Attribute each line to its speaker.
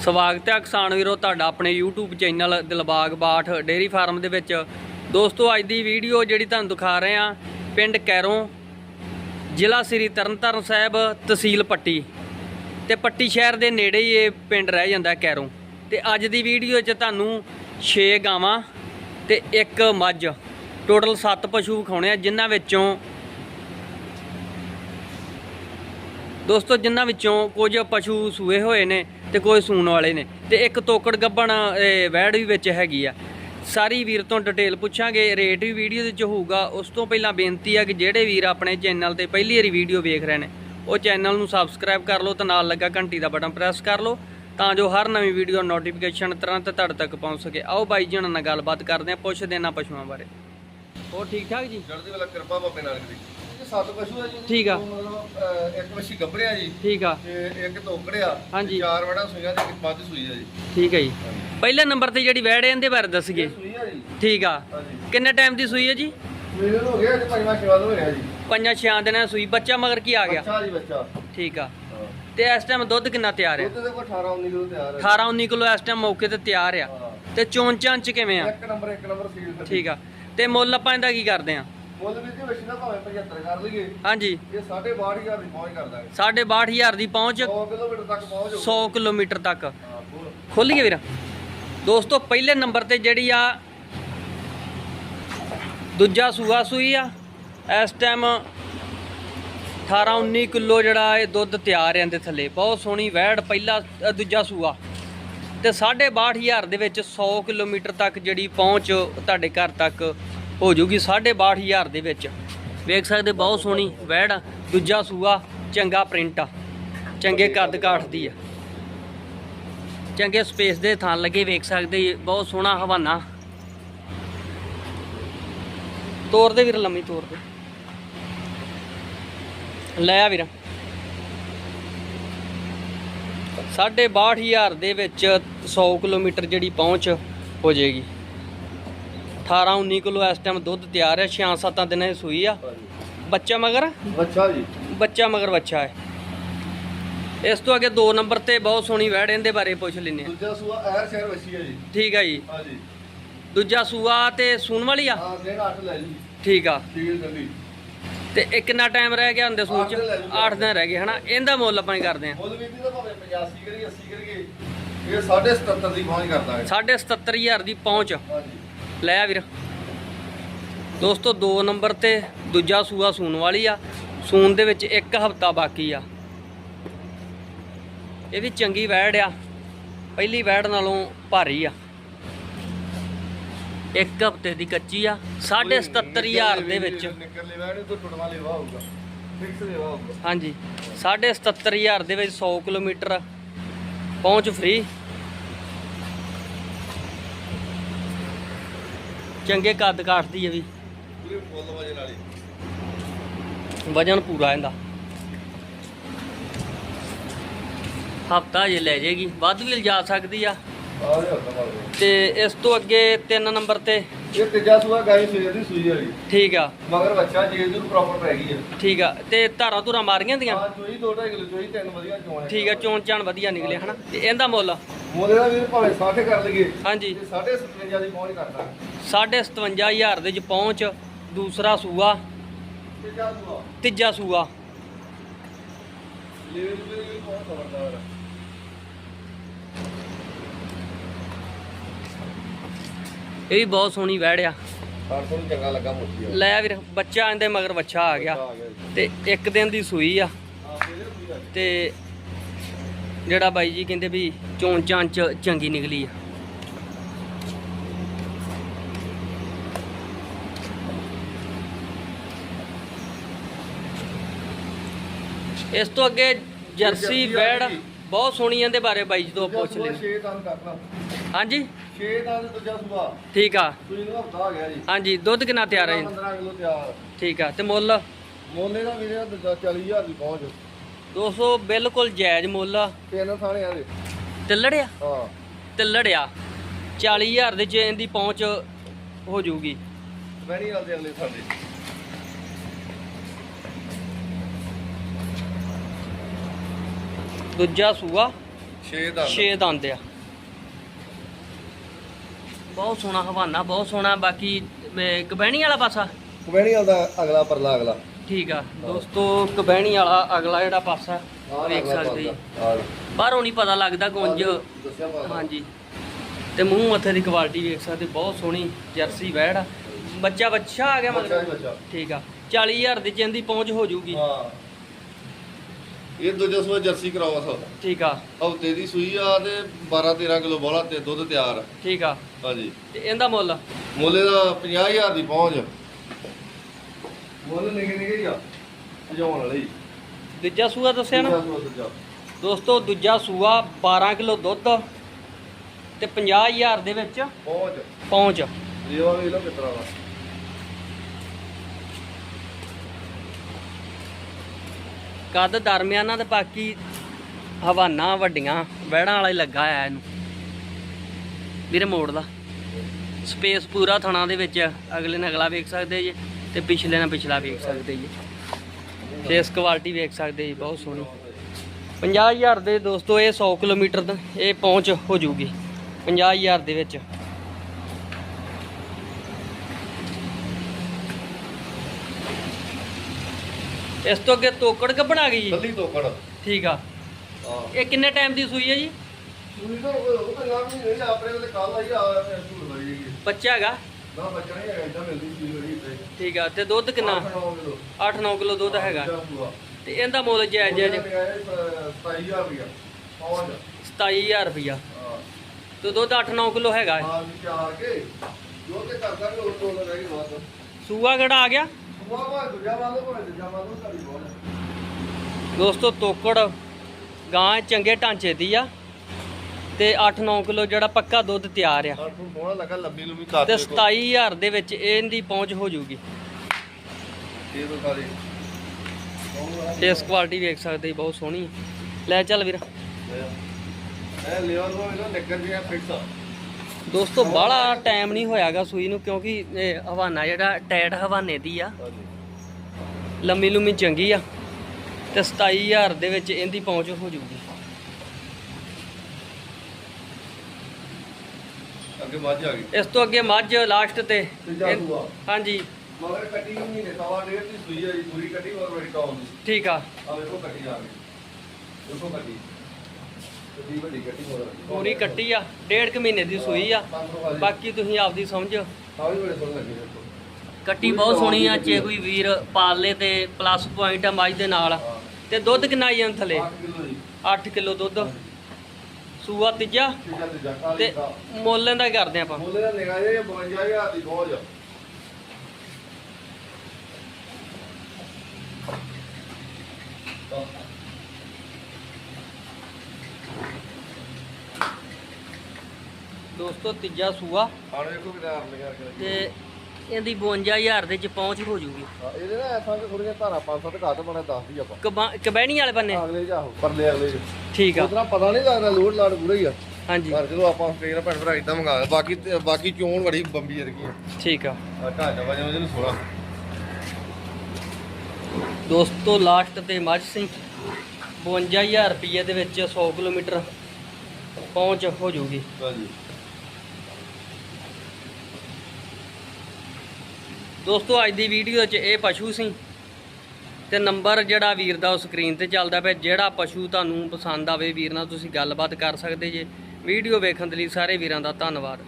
Speaker 1: ਸਵਾਗਤ ਹੈ ਕਿਸਾਨ ਵੀਰੋ, ਤੁਹਾਡਾ ਆਪਣੇ YouTube channel Dilbag Bath dairy farm ਦੇ ਵਿੱਚ। ਦੋਸਤੋ, ਅੱਜ ਦੀ ਵੀਡੀਓ ਜਿਹੜੀ ਤੁਹਾਨੂੰ ਦਿਖਾ ਰਹੇ ਆ ਪਿੰਡ ਕੈਰੋਂ, ਜ਼ਿਲ੍ਹਾ ਸ੍ਰੀ ਤਰਨਤਾਰਨ ਸਾਹਿਬ, ਤਹਿਸੀਲ ਪੱਟੀ। ਤੇ ਪੱਟੀ ਸ਼ਹਿਰ ਦੇ ਨੇੜੇ ਹੀ ਇਹ ਪਿੰਡ ਰਹਿ ਜਾਂਦਾ ਕੈਰੋਂ। ਤੇ ਅੱਜ ਦੀ ਵੀਡੀਓ 'ਚ ਤੁਹਾਨੂੰ 6 ਗਾਵਾਂ ਤੇ ਇੱਕ ਮੱਝ। ਟੋਟਲ 7 ਪਸ਼ੂ ਵਿਖਾਉਣੇ ਆ, ਜਿਨ੍ਹਾਂ ਵਿੱਚੋਂ ਦੋਸਤੋ, ਜਿਨ੍ਹਾਂ ਵਿੱਚੋਂ ਕੁਝ ਪਸ਼ੂ ਸੂਏ ਹੋਏ ਨੇ। ਤੇ ਕੋਈ ਸੂਣ ਵਾਲੇ ਨੇ। ਤੇ ਇੱਕ ਤੋਕੜ ਗੱਬਣ ਇਹ, ਵੈੜ ਵੀ ਵਿੱਚ ਹੈਗੀ ਆ। ਸਾਰੀ ਵੀਰ ਤੋਂ ਡਿਟੇਲ ਪੁੱਛਾਂਗੇ ਰੇਟ ਵੀ ਵੀਡੀਓ ਦੇ ਵਿੱਚ ਹੋਊਗਾ। ਉਸ ਤੋਂ ਪਹਿਲਾਂ ਬੇਨਤੀ ਆ ਕਿ ਜਿਹੜੇ ਵੀਰ ਆਪਣੇ ਚੈਨਲ ਤੇ ਪਹਿਲੀ ਵਾਰੀ ਵੀਡੀਓ ਵੇਖ ਰਹੇ ਨੇ ਉਹ ਚੈਨਲ ਨੂੰ ਸਬਸਕ੍ਰਾਈਬ ਕਰ ਲਓ ਤੇ ਨਾਲ ਲੱਗਾ ਘੰਟੀ ਦਾ ਬਟਨ ਪ੍ਰੈਸ ਕਰ ਲਓ ਤਾਂ ਜੋ ਹਰ ਨਵੀਂ ਵੀਡੀਓ ਨੋਟੀਫਿਕੇਸ਼ਨ ਤੁਰੰਤ ਤੁਹਾਡੇ ਤੱਕ ਪਹੁੰਚ ਸਕੇ। ਆਓ ਬਾਈ ਜੀ ਹੁਣਾਂ ਨਾਲ ਗੱਲਬਾਤ ਕਰਦੇ ਹਾਂ ਪੁੱਛਦੇ ਨਾ ਪਸ਼ੂਆਂ ਬਾਰੇ। ਹੋਰ ਠੀਕ ਠਾਕ ਜੀ?
Speaker 2: ਚੜ੍ਹਦੀ ਵਾਲਾ ਕਿਰਪਾ ਬਾਬੇ ਨਾਨਕ ਦੀ। ਇਹ ਸੱਤ ਪਸ਼ੂ ਆ ਜੀ।
Speaker 1: ਠੀਕ ਆ।
Speaker 2: ਮਤਲਬ ਅਹ, ਇੱਕ ਵਸ਼ੀ ਗੱਭਰਿਆ ਜੀ
Speaker 1: ਠੀਕ ਆ।
Speaker 2: ਤੇ ਇੱਕ ਤੋਕੜਿਆ
Speaker 1: ਹਾਂਜੀ।
Speaker 2: ਚਾਰ ਵੜਾ ਸੂਈਆਂ ਤੇ ਇੱਕ ਮੱਝ ਸੂਈ ਆ ਜੀ।
Speaker 1: ਠੀਕ ਹੈ ਜੀ। ਪਹਿਲੇ ਨੰਬਰ ਤੇ ਜਿਹੜੀ ਵੈੜ ਹੈ ਇਹਦੇ ਬਾਰੇ ਦੱਸੀਏ।
Speaker 2: ਸੂਈ ਆ ਜੀ।
Speaker 1: ਠੀਕ ਆ।
Speaker 2: ਹਾਂਜੀ।
Speaker 1: ਕਿੰਨੇ ਟਾਈਮ ਦੀ ਸੂਈ ਹੈ ਜੀ?
Speaker 2: ਨੂੰ ਹੋ ਗਿਆ ਜੀ ਪੰਜਵਾਂ ਛੇਵਾਂ ਹੋ ਰਿਹਾ ਜੀ।
Speaker 1: ਪੰਜਾਂ ਛਿਆਂ ਦਿਨਾਂ ਦੀ ਸੂਈ। ਬੱਚਾ ਮਗਰ ਕੀ ਆ ਗਿਆ?
Speaker 2: ਬੱਚਾ ਜੀ ਬੱਚਾ।
Speaker 1: ਠੀਕ ਆ।
Speaker 2: ਹਾਂ।
Speaker 1: ਤੇ ਇਸ ਟਾਈਮ ਦੁੱਧ ਕਿੰਨਾ ਤਿਆਰ
Speaker 2: ਦੁੱਧ
Speaker 1: ਆ
Speaker 2: ਦੇ ਕੋਲ 18 19 ਕਿਲੋ ਤਿਆਰ ਹੈ।
Speaker 1: 18 19 ਕਿਲੋ ਇਸ ਟਾਈਮ ਮੌਕੇ ਤੇ ਤਿਆਰ ਆ।
Speaker 2: ਹਾਂ।
Speaker 1: ਤੇ ਚਾਂਚ ਚ ਕਿਵੇਂ ਆ?
Speaker 2: ਇੱਕ ਨੰਬਰ ਇੱਕ ਨੰਬਰ ਤੇ
Speaker 1: ਠੀਕ ਆ। ਤੇ ਮੁੱਲ ਆਪਾਂ ਇਹਦਾ ਕੀ ਕਰਦੇ ਆ?
Speaker 2: ਮੁੱਲ ਵੀ ਜੀ ਵਸ਼ੀ ਦਾ ਭਾਵੇਂ 75 ਕਰ ਲਈਏ।
Speaker 1: ਹਾਂਜੀ।
Speaker 2: ਇਹ 62500 ਦੀ ਪਹੁੰਚ ਕਰਦਾ ਹੈ।
Speaker 1: 62000 ਦੀ ਪਹੁੰਚ।
Speaker 2: 100 ਕਿਲੋਮੀਟਰ ਤੱਕ ਪਹੁੰਚ
Speaker 1: 100 ਕਿਲੋਮੀਟਰ ਤੱਕ। ਵੀਰ। ਦੋਸਤੋ ਪਹਿਲੇ ਨੰਬਰ ਤੇ ਜਿਹੜੀ ਆ ਦੂਜਾ ਸੂਆ ਸੂਈ ਆ। ਇਸ ਟਾਈਮ 18 19 ਕਿਲੋ ਜਿਹੜਾ ਇਹ ਦੁੱਧ ਤਿਆਰ ਹੈ ਇਹਦੇ ਥੱਲੇ। ਬਹੁਤ ਸੋਹਣੀ ਵੈੜ ਪਹਿਲਾ ਦੂਜਾ ਸੂਆ। ਤੇ 62500 ਦੇ ਵਿੱਚ 100 ਕਿਲੋਮੀਟਰ ਤੱਕ ਜਿਹੜੀ ਪਹੁੰਚ ਤੁਹਾਡੇ ਘਰ ਤੱਕ ਹੋ ਜੂਗੀ 62500 ਦੇ ਵਿੱਚ। ਵੇਖ ਸਕਦੇ, ਬਹੁਤ ਸੋਹਣੀ ਵੈੜ ਆ। ਦੂਜਾ ਸੂਆ, ਚੰਗਾ ਪ੍ਰਿੰਟ ਆ। ਚੰਗੇ ਕੱਦ ਕਾਠ ਦੀ ਆ। ਚੰਗੇ ਸਪੇਸ ਦੇ ਥਾਂ ਲੱਗੇ, ਵੇਖ ਸਕਦੇ, ਬਹੁਤ ਸੋਹਣਾ ਹਵਾਨਾ। ਤੋਰ ਦੇ ਵੀਰ, ਲੰਮੀ ਤੋਰ ਦੇ। ਲੈ ਆ ਵੀਰ। 62500 ਦੇ ਵਿੱਚ 100 ਕਿਲੋਮੀਟਰ ਜਿਹੜੀ ਪਹੁੰਚ ਹੋ ਜਾਏਗੀ। 18 19 ਕਿਲੋ ਇਸ ਟਾਈਮ ਦੁੱਧ ਤਿਆਰ ਹੈ 6-7 ਦਿਨਾਂ ਦੀ ਸੂਈ ਆ। ਬੱਚਾ ਮਗਰ?
Speaker 2: ਬੱਚਾ ਜੀ।
Speaker 1: ਬੱਚਾ ਮਗਰ ਬੱਚਾ ਹੈ। ਇਸ ਤੋਂ ਅੱਗੇ 2 ਨੰਬਰ ਤੇ ਬਹੁਤ ਸੋਹਣੀ ਵੈੜ ਇਹਦੇ ਬਾਰੇ ਪੁੱਛ ਲੈਨੇ ਆ
Speaker 2: ਦੂਜਾ ਸੂਆ ਐਰ ਸ਼ਹਿਰ ਵਸ਼ੀ ਹੈ ਜੀ।
Speaker 1: ਠੀਕ ਆ ਜੀ।
Speaker 2: ਹਾਂਜੀ।
Speaker 1: ਦੂਜਾ ਸੂਆ ਤੇ ਸੂਣ ਵਾਲੀ ਆ?
Speaker 2: ਹਾਂ ਦਿਨ 8 ਲੈ ਜੀ।
Speaker 1: ਠੀਕ ਆ।
Speaker 2: ਸੀਲ ਜਲਦੀ
Speaker 1: ਤੇ ਇਹ ਕਿੰਨਾ ਟਾਈਮ ਰਹਿ ਗਿਆ ਹੁੰਦੇ ਸੂਣ ਚ?
Speaker 2: ਅੱਠ ਦਿਨ ਲੈ ਜੂਗਾ।
Speaker 1: 8 ਦਿਨ ਰਹਿ ਗਏ ਹਨਾ? ਇਹਦਾ ਮੁੱਲ ਆਪਾਂ ਹੀ ਕਰਦੇ ਆ
Speaker 2: ਮੁੱਲ ਵੀ ਦੀ ਤਾਂ ਭਾਵੇਂ 85 ਕਰੀਏ 80 ਕਰੀਏ ਇਹ 77 ਦੀ ਪਹੁੰਚ ਕਰਦਾ ਹੈ।
Speaker 1: 77000 ਦੀ ਪਹੁੰਚ।
Speaker 2: ਹਾਂਜੀ।
Speaker 1: ਲੈ ਆ ਵੀਰ। ਦੋਸਤੋ 2 ਨੰਬਰ ਤੇ ਦੂਜਾ ਸੂਆ ਸੂਣ ਵਾਲੀ ਆ। ਸੂਣ ਦੇ ਵਿੱਚ ਇੱਕ ਹਫਤਾ ਬਾਕੀ ਆ। ਇਹ ਵੀ ਚੰਗੀ ਵੈੜ ਆ। ਪਹਿਲੀ ਵੈੜ ਨਾਲੋਂ ਭਾਰੀ ਆ। ਇੱਕ ਹਫ਼ਤੇ ਦੀ ਕੱਚੀ ਆ। 77000 ਦੇ ਵਿੱਚ।
Speaker 2: ਨਿਕਲ ਲੈ ਵੈਣ ਤੋਂ ਟੁੱਟਵਾ ਲੈਵਾ ਹੋਊਗਾ। ਫਿਕਸ ਲੈਵਾ ਹੋਊਗਾ।
Speaker 1: ਹਾਂਜੀ। 77000 ਦੇ ਵਿੱਚ 100 ਕਿਲੋਮੀਟਰ ਪਹੁੰਚ ਫ੍ਰੀ ਚੰਗੇ ਕੱਦ ਕਾਠਦੀ ਹੈ ਵੀ।
Speaker 2: ਪੂਰੇ ਫੁੱਲ ਵਜੇ ਨਾਲ
Speaker 1: ਵਜਨ ਪੂਰਾ ਇਹਦਾ। ਹਫਤਾ ਜੇ ਲੈ ਜਾਏਗੀ ਵੱਧ ਵੀ ਜਾ ਸਕਦੀ ਆ। ਤੇ ਇਸ ਤੋਂ ਅੱਗੇ 3 ਨੰਬਰ ਤੇ।
Speaker 2: ਇਹ ਤੀਜਾ ਸੂਆ ਗਾਈ ਸਵੇਰ ਦੀ ਸੂਈ ਵਾਲੀ।
Speaker 1: ਠੀਕ ਆ।
Speaker 2: ਮਗਰ ਬੱਚਾ ਜੇਲ ਨੂੰ ਪ੍ਰੋਪਰ ਪੈ ਗਈ ਹੈ
Speaker 1: ਠੀਕ ਆ। ਤੇ ਧਾਰਾਂ ਧੁਰਾਂ ਮਾਰੀਆਂ ਦੀਆਂ
Speaker 2: ਹਾਂ ਚੋਈ 2.5 ਕਿਲੋ ਚੋਈ ਤਿੰਨ ਵਧੀਆ ਚੋਣ
Speaker 1: ਠੀਕ ਆ ਚੋਣ ਚਾਣ ਵਧੀਆ ਨਿਕਲੇ ਹਨਾ? ਤੇ ਇਹਦਾ ਮੁੱਲ?
Speaker 2: ਮੁੱਲ ਦਾ ਵੀ ਭਾਵੇਂ 60 ਕਰ ਲਈਏ।
Speaker 1: ਹਾਂਜੀ।
Speaker 2: ਤੇ 57 ਦੀ ਪਹੁੰਚ ਕਰਦਾ ਹੈ
Speaker 1: 77000 ਦੇ ਚ ਪਹੁੰਚ ਦੂਸਰਾ ਸੂਆ।
Speaker 2: ਤੀਜਾ ਸੂਆ।
Speaker 1: ਤੀਜਾ ਸੂਆ।
Speaker 2: ਤੇ ਵੀ ਪਹੁੰਚ ਖਬਰਦਾਰ।
Speaker 1: ਇਹ ਵੀ ਬਹੁਤ ਸੋਹਣੀ ਵੈੜ ਆ।
Speaker 2: ਚੰਗਾ ਲੱਗਾ
Speaker 1: ਲੈ ਵੀਰ ਬੱਚਾ ਇਹਦੇ ਮਗਰ ਬੱਚਾ ਆ ਗਿਆ।
Speaker 2: ਆ ਗਿਆ ਜੀ।
Speaker 1: ਤੇ ਇੱਕ ਦਿਨ ਦੀ ਸੂਈ ਆ। ਤੇ ਜਿਹੜਾ ਬਾਈ ਜੀ ਕਹਿੰਦੇ ਵੀ ਚੋਣ ਚਾਂ ਚ ਚੰਗੀ ਨਿਕਲੀ ਆ। ਇਸ ਤੋਂ ਅੱਗੇ ਜਰਸੀ ਵੈੜ। ਬਹੁਤ ਸੋਹਣੀ ਇਹਦੇ ਬਾਰੇ ਬਾਈ ਜੀ ਤੋਂ ਪੁੱਛ ਲੈ
Speaker 2: 6 ਦੰਦ ਕਰਨਾ।
Speaker 1: ਹਾਂਜੀ?
Speaker 2: 6 ਦੰਦ ਦੂਜਾ ਸੂਆ।
Speaker 1: ਠੀਕ ਆ।
Speaker 2: ਸੂਈ ਨੂੰ ਹਫਤਾ ਆ ਗਿਆ ਜੀ।
Speaker 1: ਹਾਂਜੀ ਦੁੱਧ ਕਿੰਨਾ ਤਿਆਰ ਹੈ ਜੀ?
Speaker 2: 15 ਕਿਲੋ ਤਿਆਰ।
Speaker 1: ਠੀਕ ਆ ਤੇ ਮੁੱਲ?
Speaker 2: ਮੋਲੇ ਦਾ ਵੀਰੇ ਦੂਜਾ 40000 ਦੀ ਪਹੁੰਚ।
Speaker 1: 200 ਬਿਲਕੁਲ ਜਾਇਜ਼ ਮੁੱਲ ਆ।
Speaker 2: ਤਿੰਨ ਥਾਣੇ ਦੇ
Speaker 1: ਤੇ ਲੜਿਆ
Speaker 2: ਹਾਂ।
Speaker 1: ਤੇ ਲੜਿਆ 40000 ਦੇ ਚ ਇਹਦੀ ਪਹੁੰਚ ਹੋ ਜਾਊਗੀ
Speaker 2: ਬੈਣੀ ਵਾਲੇ ਅਗਲੇ ਸਾਡੇ
Speaker 1: ਦੂਜਾ ਸੂਆ
Speaker 2: 6 ਦਾ
Speaker 1: 6 ਦੰਦ ਆ। ਬਹੁਤ ਸੋਹਣਾ ਹਵਾਨਾ ਬਹੁਤ ਸੋਹਣਾ ਬਾਕੀ ਕਬੈਣੀ ਵਾਲਾ ਪਾਸਾ?
Speaker 2: ਕਮੇਣੀ ਵਾਲਾ ਅਗਲਾ ਪਰਲਾ ਅਗਲਾ।
Speaker 1: ਠੀਕ ਆ। ਦੋਸਤੋ ਕਬੈਣੀ ਵਾਲਾ ਅਗਲਾ ਜਿਹੜਾ ਪਾਸਾ ਵੇਖ ਸਕਦੇ ਬਾਹਰੋਂ ਨਹੀਂ ਪਤਾ ਲੱਗਦਾ ਗੁੰਜ। ਹਾਂਜੀ। ਤੇ ਮੂੰਹ ਮੱਥੇ ਦੀ ਕੁਆਲਿਟੀ ਵੇਖ ਸਕਦੇ ਬਹੁਤ ਸੋਹਣੀ ਜਰਸੀ ਵੈੜ ਆ। ਬੱਚਾ ਬੱਚਾ ਆ ਗਿਆ ਮਤਲਬ? ਠੀਕ ਆ। 40000 ਦੀ ਚੰਦੀ ਪਹੁੰਚ ਹੋ ਜਾਊਗੀ
Speaker 2: ਹਾਂ। ਇਹ ਦੂਜਾ ਸੂਆ ਜਰਸੀ ਕਰਾਵਾ ਸਾ
Speaker 1: ਠੀਕ ਆ।
Speaker 2: ਹਫ਼ਤੇ ਦੀ ਸੂਈ ਆ ਤੇ 12 13 ਕਿਲੋ ਬੋਲਾ ਤੇ ਦੁੱਧ ਤਿਆਰ। ਆ।
Speaker 1: ਠੀਕ ਆ।
Speaker 2: ਹਾਂਜੀ।
Speaker 1: ਤੇ ਇਹਦਾ ਮੁੱਲ?
Speaker 2: ਮੁੱਲੇ ਦਾ 50000 ਦੀ ਪਹੁੰਚ। ਮੁੱਲ ਨਿਕੇ ਨਿਕੇ ਹੀ ਆ ਭਜਾਉਣ ਵਾਲੀ
Speaker 1: ਦੂਜਾ ਸੂਆ ਦੱਸਿਆ ਨਾ। ਦੋਸਤੋ ਦੂਜਾ ਸੂਆ 12 ਕਿਲੋ ਦੁੱਧ ਤੇ 50000 ਦੇ ਵਿੱਚ
Speaker 2: ਪਹੁੰਚ।
Speaker 1: ਪਹੁੰਚ।
Speaker 2: ਜੀਵਾ ਵੇਖ ਲਓ ਕਿਤਰਾ ਵਾ
Speaker 1: ਕੱਦ ਦਰਮਿਆਨਾ ਤੇ ਬਾਕੀ ਹਵਾਨਾ ਵੱਡੀਆਂ, ਵਹਿੜਾਂ ਵਾਲਾ ਹੀ ਲੱਗਾ ਆ ਇਹਨੂੰ। ਵੀਰੇ ਮੋੜ ਦਾ ਸਪੇਸ ਪੂਰਾ ਥਣਾ ਦੇ ਵਿੱਚ ਅਗਲੇ ਨਾਲ ਅਗਲਾ ਵੇਖ ਸਕਦੇ ਜੀ, ਤੇ ਪਿਛਲੇ ਨਾਲ ਪਿਛਲਾ ਵੇਖ ਸਕਦੇ ਜੀ। ਫੇਸ ਕੁਆਲਿਟੀ ਵੇਖ ਸਕਦੇ ਜੀ, ਬਹੁਤ ਸੋਹਣੀ। 50000 ਦੇ ਦੋਸਤੋ, ਇਹ 100 ਕਿਲੋਮੀਟਰ ਦਾ ਇਹ ਪਹੁੰਚ ਹੋ ਜਾਊਗੀ 50000 ਦੇ ਵਿੱਚ। ਇਸ ਤੋਂ ਅੱਗੇ ਤੋਕੜ ਕੱਢਣਾ ਗਈ ਜੀ?
Speaker 2: ਬੱਲੀ ਤੋਕੜ।
Speaker 1: ਠੀਕ ਆ।
Speaker 2: ਹਾਂ।
Speaker 1: ਇਹ ਕਿੰਨੇ ਟਾਈਮ ਦੀ ਸੂਈ ਹੈ ਜੀ?
Speaker 2: ਸੂਈ ਤਾਂ ਉਹ ਉਹ ਤਾਂ ਨਾਮ ਨਹੀਂ ਨਹੀਂ ਆਪਣੇ ਕੋਲ ਕੱਲ ਆਈ ਆ ਸੂਰ ਲਈ ਗਈ
Speaker 1: ਬੱਚਾ ਹੈਗਾ
Speaker 2: ਨਾ ਬੱਚਾ ਨਹੀਂ ਹੈਗਾ ਇਦਾਂ ਮਿਲਦੀ ਸੂਈ ਲਈ ਤੇ
Speaker 1: ਠੀਕ ਆ ਤੇ ਦੁੱਧ ਕਿੰਨਾ? 8-9 ਕਿਲੋ। ਦੁੱਧ ਹੈਗਾ। ਤੇ ਇਹਦਾ ਮੁੱਲ ਜਾਇਜ਼ ਜਾਇਜ਼
Speaker 2: 27000 ਰੁਪਇਆ ਪਹੁੰਚ
Speaker 1: 27000 ਰੁਪਇਆ
Speaker 2: ਹਾਂ।
Speaker 1: ਤੇ ਦੁੱਧ 8-9 ਕਿਲੋ ਹੈਗਾ। ਹੈ।
Speaker 2: ਵਿਚਾਰ ਕੇ। ਜੋ ਤੇ ਕਰਦਾ ਉਹ ਤੋਂ ਰਹਿ ਗਈ ਬਾਤ
Speaker 1: ਸੂਆ ਕਿਹੜਾ ਆ ਗਿਆ? ਦੋਸਤੋ ਤੋਕੜ ਗਾਂ ਚੰਗੇ ਢਾਂਚੇ ਦੀ ਆ ਤੇ 8-9 ਕਿਲੋ ਜਿਹੜਾ ਪੱਕਾ ਦੁੱਧ ਤਿਆਰ ਆ।
Speaker 2: ਸਾਨੂੰ ਸੋਹਣਾ ਲੱਗਾ ਲੰਬੀ ਲੰਬੀ ਕਾਟ
Speaker 1: ਤੇ 27000 ਦੇ ਵਿੱਚ ਇਹਦੀ ਪਹੁੰਚ ਹੋ
Speaker 2: ਸਾਰੇ
Speaker 1: ਫੇਸ ਕੁਆਲਿਟੀ ਵੇਖ ਸਕਦੇ ਬਹੁਤ ਸੋਹਣੀ। ਲੈ ਚੱਲ ਵੀਰ।
Speaker 2: ਇਹ ਲਿਵਰ ਨੂੰ ਇਹਦਾ ਨਿੱਕਰ ਜਿਹਾ ਫਿਕਸ
Speaker 1: ਦੋਸਤੋ ਬਾਹਲਾ ਟਾਈਮ ਨਹੀਂ ਹੋਇਆਗਾ ਸੂਈ ਨੂੰ ਕਿਉਂਕਿ ਇਹ ਹਵਾਨਾ ਜਿਹੜਾ ਟੈਟ ਹਵਾਨੇ ਦੀ ਆ। ਲੰਮੀ ਲੁੰਮੀ ਚੰਗੀ ਆ ਤੇ 27000 ਦੇ ਵਿੱਚ ਇਹਦੀ ਪਹੁੰਚ ਹੋ ਜਾਊਗੀ
Speaker 2: ਅੱਗੇ ਮੱਝ ਆ ਗਈ।
Speaker 1: ਇਸ ਤੋਂ ਅੱਗੇ ਮੱਝ ਲਾਸਟ ਤੇ। ਹਾਂਜੀ।
Speaker 2: ਮਗਰ ਕੱਟੀ ਨੂੰ ਮਹੀਨੇ ਸਵਾ ਡੇਢ ਦੀ ਸੂਈ ਆ ਜੀ ਪੂਰੀ ਕੱਟੀ ਹੋਰ ਬੜੀ ਕੌਮ ਦੀ?
Speaker 1: ਠੀਕ ਆ।
Speaker 2: ਆ ਵੇਖੋ ਕੱਟੀ ਆ ਗਈ। ਦੇਖੋ ਕੱਟੀ।
Speaker 1: ਪੂਰੀ ਕੱਟੀ ਆ ਡੇਢ ਕੁ ਮਹੀਨੇ ਦੀ ਸੂਈ ਆ। ਬਾਕੀ ਤੁਸੀਂ ਆਪਦੀ ਸਮਝ। ਕੱਟੀ ਬਹੁਤ ਸੋਹਣੀ ਆ ਜੇ ਕੋਈ ਵੀਰ ਪਾਲ ਤੇ ਪਲੱਸ ਪੁਆਇੰਟ ਆ ਮੱਝ ਦੇ ਨਾਲ। ਤੇ ਦੁੱਧ ਕਿੰਨਾ ਆਈ ਜਾਂਦਾ ਥੱਲੇ?
Speaker 2: 8 ਕਿਲੋ ਜੀ।
Speaker 1: 8 ਕਿਲੋ ਦੁੱਧ। ਸੂਆ ਤੀਜਾ?
Speaker 2: ਤੇ
Speaker 1: ਤੇ ਮੁੱਲ ਦਾ ਕਰਦੇ ਆਪਾਂ?
Speaker 2: ਮੁੱਲ ਦਾ ਨਿਗਾਹ ਜੇ 52000 ਦੀ ਪਹੁੰਚ
Speaker 1: ਦੋਸਤੋ ਤੀਜਾ ਸੂਆ।
Speaker 2: ਵੇਖੋ
Speaker 1: ਤੇ ਇਹਦੀ 52000 ਦੇ ਚ ਪਹੁੰਚ ਹੋ ਜਾਊਗੀ
Speaker 2: ਹਾਂ, ਇਹਦੇ ਨਾ ਐਸਾਂ ਕਿ ਥੋੜੀਆਂ ਧਾਰਾਂ ਪੰਜ ਸੱਤ ਘੱਟ ਬਣਾ ਦੱਸ ਦੀ ਆਪਾਂ।
Speaker 1: ਕਬਾ- ਕਬੈਣੀ ਵਾਲੇ ਬੰਨੇ?
Speaker 2: ਅਗਲੇ ਜਾਹੋ ਪਰਲੇ ਅਗਲੇ
Speaker 1: ਠੀਕ ਆ।
Speaker 2: ਉਤਰਾ ਪਤਾ ਨਹੀਂ ਲੱਗਦਾ ਲੋਡ ਲਾੜ ਪੂਰਾ ਹੀ ਆ।
Speaker 1: ਹਾਂਜੀ।
Speaker 2: ਪਰ ਜਦੋਂ ਆਪਾਂ ਕਈ ਨਾ ਭੈਣ ਭਰਾ ਇਦਾਂ ਮੰਗਾ। ਬਾਕੀ ਬਾਕੀ ਚੋਣ ਬੜੀ ਬੰਬੀ ਵਰਗੀ ਆ।
Speaker 1: ਠੀਕ ਆ।
Speaker 2: ਆ ਢਾਂਚਾ ਵਜਨ ਵਜਨ ਸੋਹਣਾ
Speaker 1: ਦੋਸਤੋ ਲਾਸਟ ਤੇ ਮੱਝ ਸਿੰਘ 52000 ਰੁਪਏ ਦੇ ਵਿੱਚ 100 ਕਿਲੋਮੀਟਰ ਪਹੁੰਚ ਹੋ ਜਾਊਗੀ
Speaker 2: ਹਾਂਜੀ।
Speaker 1: ਦੋਸਤੋ, ਅੱਜ ਦੀ ਵੀਡੀਓ 'ਚ ਇਹ ਪਸ਼ੂ ਸੀ ਤੇ ਨੰਬਰ ਜਿਹੜਾ ਵੀਰ ਦਾ ਉਹ ਸਕਰੀਨ ਤੇ ਚੱਲਦਾ ਪਿਆ। ਜਿਹੜਾ ਪਸ਼ੂ ਤੁਹਾਨੂੰ ਪਸੰਦ ਆਵੇ ਵੀਰ ਨਾਲ ਤੁਸੀਂ ਗੱਲਬਾਤ ਕਰ ਸਕਦੇ ਜੇ। ਵੀਡੀਓ ਵੇਖਣ ਦੇ ਲਈ ਸਾਰੇ ਵੀਰਾਂ ਦਾ ਧੰਨਵਾਦ।